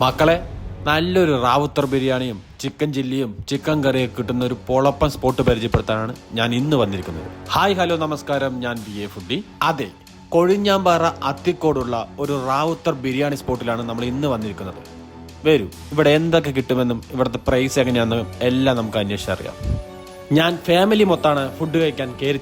മക്കളെ നല്ലൊരു റാവുത്തർ ബിരിയാണിയും ചിക്കൻ ചില്ലിയും ചിക്കൻ കറിയും കിട്ടുന്ന ഒരു പൊളപ്പൻ സ്പോട്ട് പരിചയപ്പെടുത്താനാണ് ഞാൻ ഇന്ന് വന്നിരിക്കുന്നത്. ഹായ് ഹലോ നമസ്കാരം. ഞാൻ ബി എ ഫുഡി. അതെ കൊഴിഞ്ഞാമ്പാറ അത്തിക്കോടുള്ള ഒരു റാവുത്തർ ബിരിയാണി സ്പോട്ടിലാണ് നമ്മൾ ഇന്ന് വന്നിരിക്കുന്നത്. വരൂ ഇവിടെ എന്തൊക്കെ കിട്ടുമെന്നും ഇവിടുത്തെ പ്രൈസ് എങ്ങനെയാണെന്നും എല്ലാം നമുക്ക് അന്വേഷിച്ചറിയാം ഞാൻ ഫാമിലി മൊത്താണ് ഫുഡ് കഴിക്കാൻ കയറി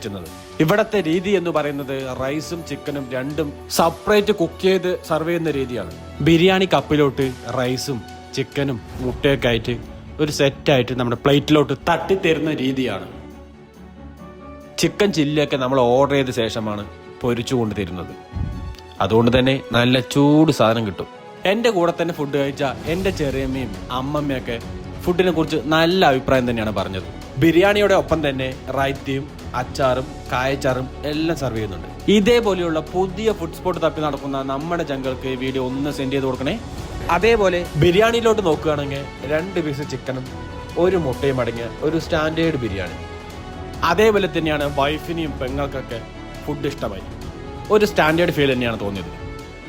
ഇവിടത്തെ രീതി എന്ന് പറയുന്നത് റൈസും ചിക്കനും രണ്ടും സെപ്പറേറ്റ് കുക്ക് ചെയ്ത് സർവ് ചെയ്യുന്ന രീതിയാണ്. ബിരിയാണി കപ്പിലോട്ട് റൈസും ചിക്കനും മുട്ടയൊക്കെ ആയിട്ട് ഒരു സെറ്റായിട്ട് നമ്മുടെ പ്ലേറ്റിലോട്ട് തട്ടിത്തരുന്ന രീതിയാണ്. ചിക്കൻ ചില്ലിയൊക്കെ നമ്മൾ ഓർഡർ ചെയ്ത ശേഷമാണ് പൊരിച്ചു കൊണ്ട് തരുന്നത് അതുകൊണ്ട് തന്നെ നല്ല ചൂട് സാധനം കിട്ടും. എന്റെ കൂടെ തന്നെ ഫുഡ് കഴിച്ച എന്റെ ചെറിയമ്മയും അമ്മമ്മയൊക്കെ ഫുഡിനെ കുറിച്ച് നല്ല അഭിപ്രായം തന്നെയാണ് പറഞ്ഞത്. ബിരിയാണിയുടെ ഒപ്പം തന്നെ റൈത്തയും അച്ചാറും കായച്ചാറും എല്ലാം സെർവ് ചെയ്യുന്നുണ്ട്. ഇതേപോലെയുള്ള പുതിയ ഫുഡ് സ്പോട്ട് തപ്പി നടക്കുന്ന നമ്മുടെ ജങ്കൾക്ക് വീഡിയോ ഒന്ന് സെൻഡ് ചെയ്ത് കൊടുക്കണേ. അതേപോലെ ബിരിയാണിയിലോട്ട് നോക്കുകയാണെങ്കിൽ രണ്ട് പീസ് ചിക്കനും ഒരു മുട്ടയും അടങ്ങിയ ഒരു സ്റ്റാൻഡേർഡ് ബിരിയാണി. അതേപോലെ തന്നെയാണ് വൈഫിനെയും പെങ്ങൾക്കൊക്കെ ഫുഡ് ഇഷ്ടമായി. ഒരു സ്റ്റാൻഡേർഡ് ഫീൽ തന്നെയാണ് തോന്നിയത്.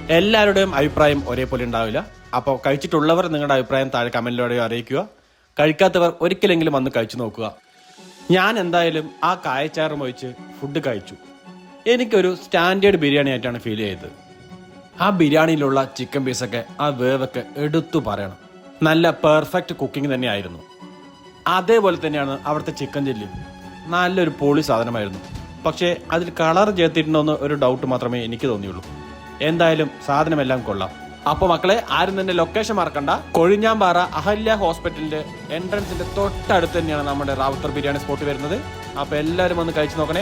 എല്ലാവരുടെയും അഭിപ്രായം ഒരേപോലെ ഉണ്ടാവില്ല. അപ്പോൾ കഴിച്ചിട്ടുള്ളവർ നിങ്ങളുടെ അഭിപ്രായം താഴെ കമന്റിലൂടെ അറിയിക്കുക. കഴിക്കാത്തവർ ഒരിക്കലെങ്കിലും വന്ന് കഴിച്ചു നോക്കുക. ഞാൻ എന്തായാലും ആ കായച്ചാറും ഒഴിച്ച് ഫുഡ് കഴിച്ചു. എനിക്കൊരു സ്റ്റാൻഡേർഡ് ബിരിയാണി ആയിട്ടാണ് ഫീൽ ചെയ്തത്. ആ ബിരിയാണിയിലുള്ള ചിക്കൻ പീസൊക്കെ ആ വേവൊക്കെ എടുത്തു പറയണം. നല്ല പെർഫെക്റ്റ് കുക്കിംഗ് തന്നെയായിരുന്നു. അതേപോലെ തന്നെയാണ് അവിടുത്തെ ചിക്കൻ ചില്ലി നല്ലൊരു പൊളി സാധനമായിരുന്നു. പക്ഷേ അതിൽ കളർ ചേർത്തിട്ടുണ്ടോ എന്ന് ഒരു ഡൗട്ട് മാത്രമേ എനിക്ക് തോന്നിയുള്ളൂ. എന്തായാലും സാധനമെല്ലാം കൊള്ളാം. അപ്പോൾ മക്കളെ ആരും തന്നെ ലൊക്കേഷൻ മറക്കണ്ട. കൊഴിഞ്ഞാമ്പാറ അഹല്യ ഹോസ്പിറ്റലിന്റെ എൻട്രൻസിന്റെ തൊട്ടടുത്ത് തന്നെയാണ് നമ്മുടെ റാവുത്തർ ബിരിയാണി സ്പോട്ട് വരുന്നത്. അപ്പോൾ എല്ലാവരും ഒന്ന് കഴിച്ചു നോക്കണേ.